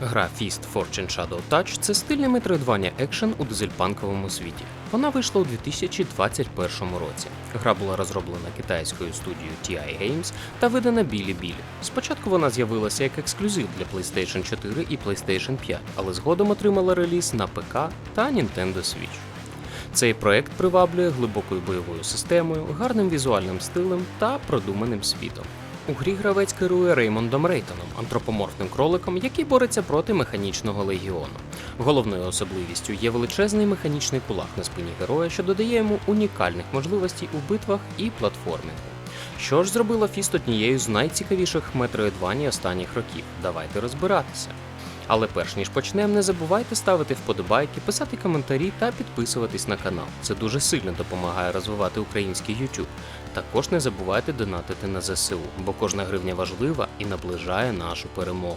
Гра Fist Fortune Shadow Touch це стильний метроїдвання екшен у дизельпанковому світі. Вона вийшла у 2021 році. Гра була розроблена китайською студією TI Games та видана Білі Білі. Спочатку вона з'явилася як ексклюзив для PlayStation 4 і PlayStation 5, але згодом отримала реліз на ПК та Nintendo Switch. Цей проект приваблює глибокою бойовою системою, гарним візуальним стилем та продуманим світом. У грі гравець керує Реймондом Рейтоном, антропоморфним кроликом, який бореться проти механічного легіону. Головною особливістю є величезний механічний кулак на спині героя, що додає йому унікальних можливостей у битвах і платформінгу. Що ж зробило Фіст однією з найцікавіших метроїдвань останніх років? Давайте розбиратися. Але перш ніж почнемо, не забувайте ставити вподобайки, писати коментарі та підписуватись на канал. Це дуже сильно допомагає розвивати український YouTube. Також не забувайте донатити на ЗСУ, бо кожна гривня важлива і наближає нашу перемогу.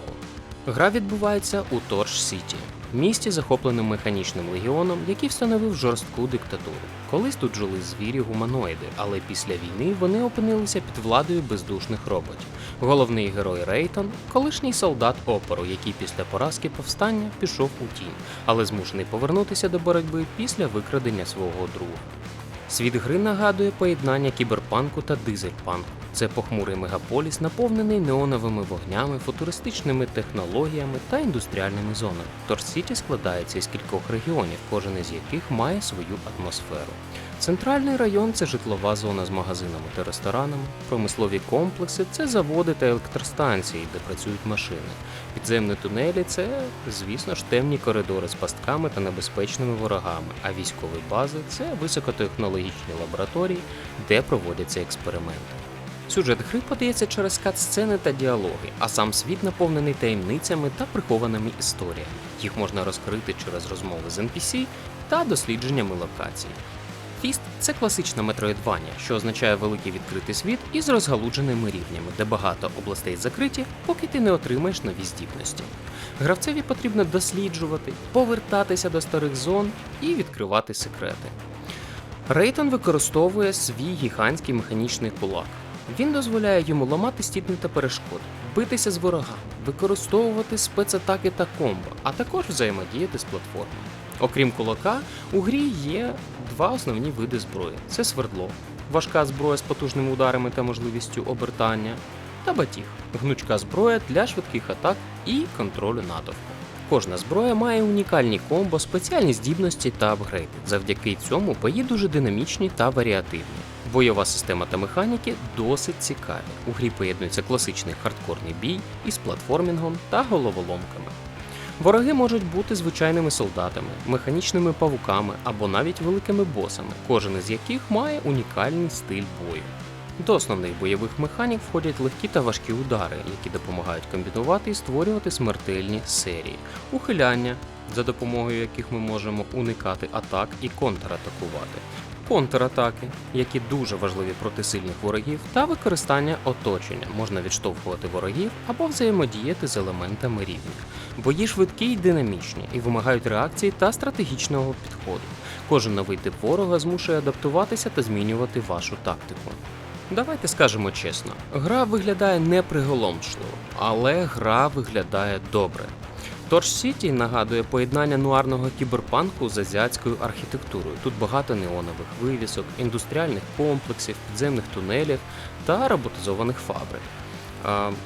Гра відбувається у Торч Сіті, місті, захопленому механічним легіоном, який встановив жорстку диктатуру. Колись тут жили звірі гуманоїди, але після війни вони опинилися під владою бездушних роботів. Головний герой Рейтон колишній солдат опору, який після поразки повстання пішов у тінь, але змушений повернутися до боротьби після викрадення свого друга. Світ гри нагадує поєднання кіберпанку та дизельпанку. Це похмурий мегаполіс, наповнений неоновими вогнями, футуристичними технологіями та індустріальними зонами. Торч Сіті складається із кількох регіонів, кожен із яких має свою атмосферу. Центральний район це житлова зона з магазинами та ресторанами, промислові комплекси це заводи та електростанції, де працюють машини. Підземні тунелі це, звісно ж, темні коридори з пастками та небезпечними ворогами, а військові бази це високотехнологічні лабораторії, де проводяться експерименти. Сюжет гри подається через кат-сцени та діалоги, а сам світ наповнений таємницями та прихованими історіями. Їх можна розкрити через розмови з NPC та дослідженнями локацій. Фіст це класична метроїдвання, що означає великий відкритий світ із розгалудженими рівнями, де багато областей закриті, поки ти не отримаєш нові здібності. Гравцеві потрібно досліджувати, повертатися до старих зон і відкривати секрети. Рейтон використовує свій гігантський механічний кулак. Він дозволяє йому ламати стіни та перешкоди, битися з ворогами, використовувати спецатаки та комбо, а також взаємодіяти з платформами. Окрім кулака, у грі є два основні види зброї: це свердло, важка зброя з потужними ударами та можливістю обертання, та батіг, гнучка зброя для швидких атак і контролю натовпу. Кожна зброя має унікальні комбо, спеціальні здібності та апгрейди. Завдяки цьому бої дуже динамічні та варіативні. Бойова система та механіки досить цікаві. У грі поєднується класичний хардкорний бій із платформінгом та головоломками. Вороги можуть бути звичайними солдатами, механічними павуками або навіть великими босами, кожен із яких має унікальний стиль бою. До основних бойових механік входять легкі та важкі удари, які допомагають комбінувати і створювати смертельні серії, ухиляння, за допомогою яких ми можемо уникати атак і контратакувати, контратаки, які дуже важливі проти сильних ворогів, та використання оточення можна відштовхувати ворогів або взаємодіяти з елементами рівня. Бої швидкі й динамічні і вимагають реакції та стратегічного підходу. Кожен новий тип ворога змушує адаптуватися та змінювати вашу тактику. Давайте скажемо чесно, гра виглядає неприголомшливо, але гра виглядає добре. Торч Сіті нагадує поєднання нуарного кіберпанку з азіатською архітектурою. Тут багато неонових вивісок, індустріальних комплексів, підземних тунелів та роботизованих фабрик.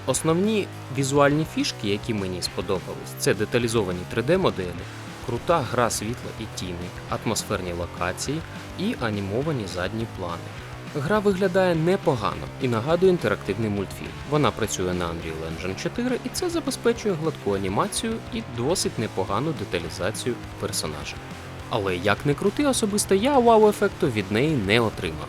Основні візуальні фішки, які мені сподобались, це деталізовані 3D-моделі, крута гра світла і тіни, атмосферні локації і анімовані задні плани. Гра виглядає непогано і нагадує інтерактивний мультфільм. Вона працює на Unreal Engine 4 і це забезпечує гладку анімацію і досить непогану деталізацію персонажа. Але як не крути, особисто я вау-ефекту від неї не отримав.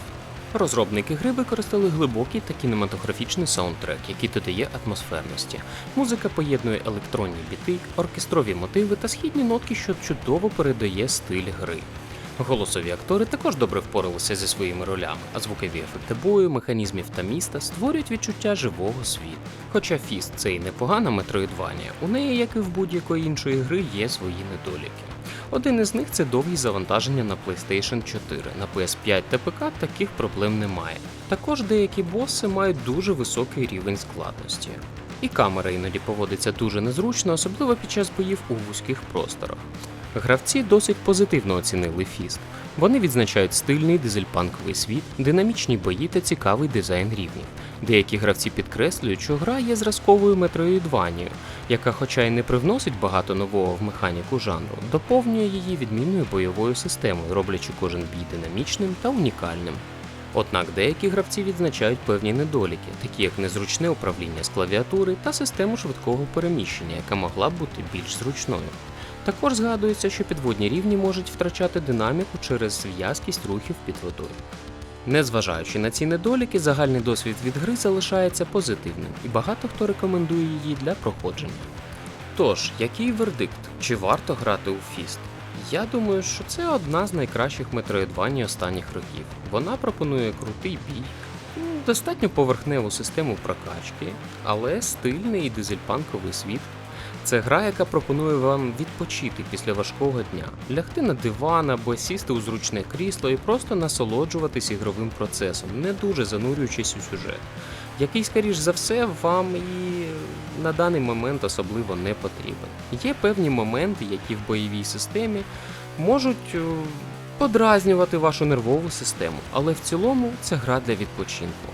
Розробники гри використали глибокий та кінематографічний саундтрек, який додає атмосферності. Музика поєднує електронні біти, оркестрові мотиви та східні нотки, що чудово передає стиль гри. Голосові актори також добре впоралися зі своїми ролями, а звукові ефекти бою, механізмів та міста створюють відчуття живого світу. Хоча Фіст це і непогана метроїдванія, у неї, як і в будь-якої іншої гри, є свої недоліки. Один із них це довгі завантаження на PlayStation 4. На PS5 та ПК таких проблем немає. Також деякі боси мають дуже високий рівень складності. і камера іноді поводиться дуже незручно, особливо під час боїв у вузьких просторах. Гравці досить позитивно оцінили фіст. Вони відзначають стильний дизельпанковий світ, динамічні бої та цікавий дизайн рівнів. Деякі гравці підкреслюють, що гра є зразковою метроїдванією, яка, хоча й не привносить багато нового в механіку жанру, доповнює її відмінною бойовою системою, роблячи кожен бій динамічним та унікальним. Однак деякі гравці відзначають певні недоліки, такі як незручне управління з клавіатури та систему швидкого переміщення, яка могла б бути більш зручною. Також згадується, що підводні рівні можуть втрачати динаміку через в'язкість рухів під водою. Незважаючи на ці недоліки, загальний досвід від гри залишається позитивним, і багато хто рекомендує її для проходження. Тож, який вердикт? Чи варто грати у Фіст? Я думаю, що це одна з найкращих метроїдваній останніх років. Вона пропонує крутий бій, достатньо поверхневу систему прокачки, але стильний і дизельпанковий світ. Це гра, яка пропонує вам відпочити після важкого дня, лягти на диван або сісти у зручне крісло і просто насолоджуватись ігровим процесом, не дуже занурюючись у сюжет, який, скоріш за все, вам і на даний момент особливо не потрібен. Є певні моменти, які в бойовій системі можуть е, подразнювати вашу нервову систему, але в цілому це гра для відпочинку.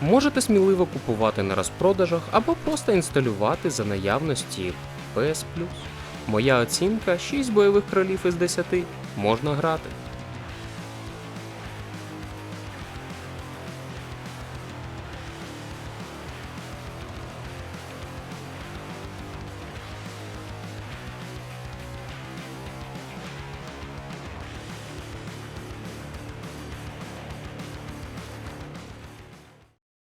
Можете сміливо купувати на розпродажах або просто інсталювати за наявності PS Моя оцінка 6 бойових кролів із 10 можна грати.